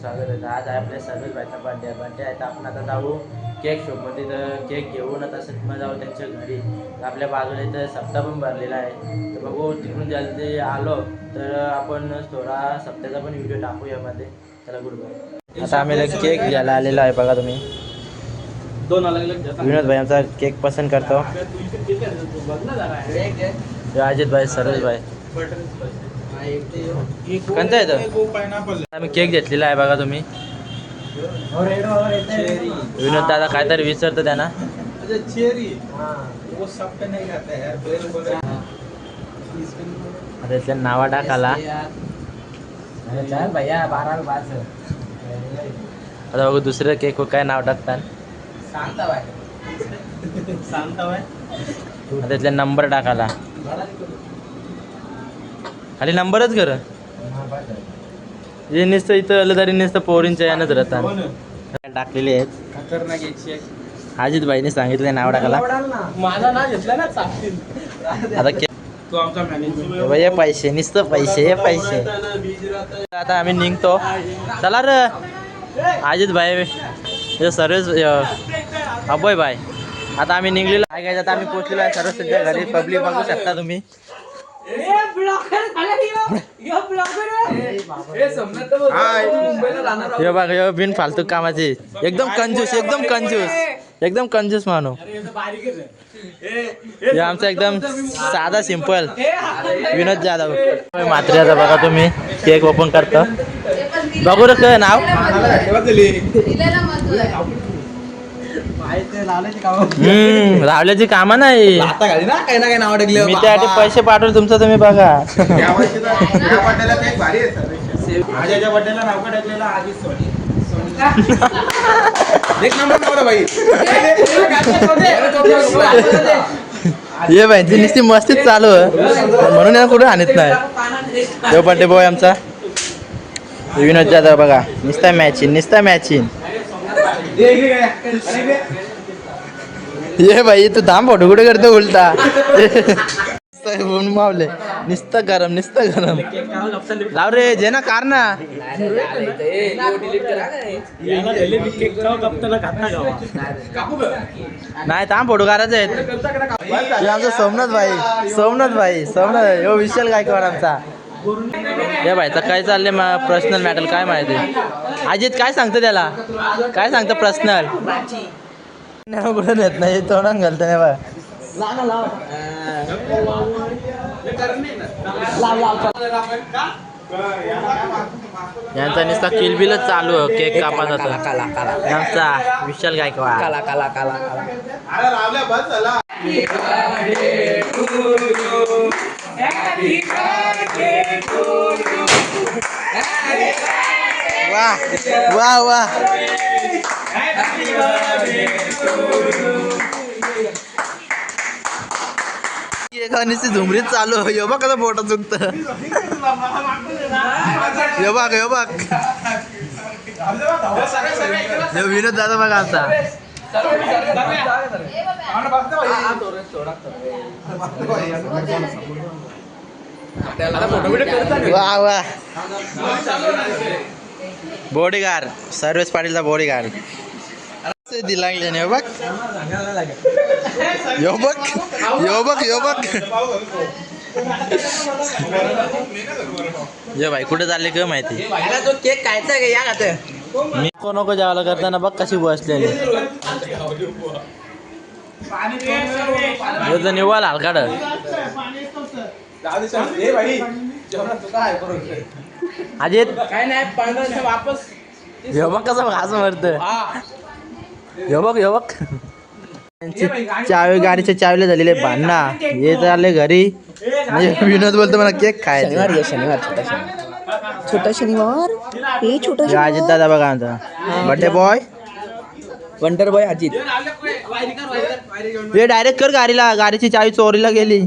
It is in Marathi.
स्वागत आहे आज आहे आपल्या बायचा बर्थडे आहे. बर्थडे आहे तर आपण आता जाऊ केक शॉपमध्ये तर केक घेऊन आता मग जाऊ त्यांच्या घरी. आपल्या बाजूला इथं सप्ताह पण भरलेला आहे. तर बघू तिकडून जल्दी आलो तर आपण थोडा सप्त्याचा पण व्हिडिओ टाकू यामध्ये. चला गुड बाय. आता आम्ही केक घ्यायला आलेलो आहे बघा तुम्ही. दोन अलग अलग विनोद भाई आमचा केक पसंत करतो. अजित भाई सरोज भाई. कोणता आहे तो? आम्ही केक घेतलेला आहे बघा तुम्ही. विनोद दादा काहीतरी विसरतो त्यांना. चेरी. वो सब पे नहीं खाता है यार बेल बोले आता नावा टाकाला. आता बघू दुसरं केक काय नाव टाकतात. शांत बाय शांत आता इथल्या नंबर टाकाला. खाली नंबरच कर जे नुसतं इथं आलं तरी नुसतं पोरींच्या यानंच राहतात टाकलेले आहेत. खतरनाक एकशे एक. अजित भाईने सांगितलं नाव टाकाला माझा नाव घेतला ना आता के तो आमचा मॅनेजर हे पैसे नुसतं पैसे हे पैसे. आता आम्ही निघतो. चला र. अजित भाई हे सर्वच अभय भाई आता आम्ही निघलेलो. काय आता आम्ही पोहोचलेलो आहे सर्व सध्या घरी. पब्लिक बघू शकता तुम्ही. हे बघा हे बिन फालतू कामाचे. एकदम कंजूस एकदम कंजूस. एकदम कंजूस मानू हे आमचा एकदम साधा सिंपल. विनोद जाधव. मात्र आता बघा तुम्ही. केक ओपन करतो. बघू रे काय नाव? हम्म रावल्याची कामं नाही. आता घाली ना काही ना काही नाव टाकले. मी त्यासाठी पैसे पाठवले तुमचं तुम्ही बघा. या भारी नाव का टाकलेलं आधी सोनी. एक नंबर भाई ये बाई नुसती मस्तीच चालू आहे. म्हणून याला कुठे आणत नाही. तो बड्डे बॉय आमचा. विनोद जाधव बघा. निस्ता मॅचिंग निस्ता मॅचिंग ये भाई तू थांब फोटो कुठे करतो उलटा. मावले निस्ता गरम निस्ता गरम. लाव रे जे ना कार ना. नाही थांब फोटो काढायचे आहेत. हे आमचा सोमनाथ भाई. सोमनाथ भाई सोमनाथ हो विशाल गायकवाड आमचा. या भाईचा काय चाललंय मा पर्सनल मॅटर काय माहिती? अजित काय सांगतो त्याला? काय सांगतो पर्सनल कुठं नेत नाही तोंडात घालतो नाही बा. यांचा नुसता किलबिलच चालू आहे केक कापाचा काला काला काला. आमचा विशाल गायकवाड. काला काला काला काला. वा वा वा. नुसती झुमरीत चालू. यो बघ कसं फोटो चुकत यो बघ यो बघ. यो विनोद दादा बघा आमचा वा वा. बॉडीगार सर्वेश पाटीलचा बॉडीगार दिलांगले ने बघ यो बघ यो बघ यो बघ भाई कुठे चालले का माहिती? तो केक खायचा का या खात मी कोण नको जेवायला करताना बघ कशी बसलेली ह्यो निवाल हलकाड अजित. काय नाही पंधरा वापस. बघ कसं घास मरत ह्यो बघ ह्यो बघ. चावी गाडीच्या चावीला झालेले भांडणा. हे चालले घरी. म्हणजे विनोद बोलतो मला केक खायचा. शनिवार ये शनिवार छोटा शनिवार. छोटा शनिवार? हे छोटा अजित दादा बघा आमचा birthday boy? Wonder boy Ajit. हे डायरेक्ट कर गाडीला. गाडीची चावी चोरीला गेली.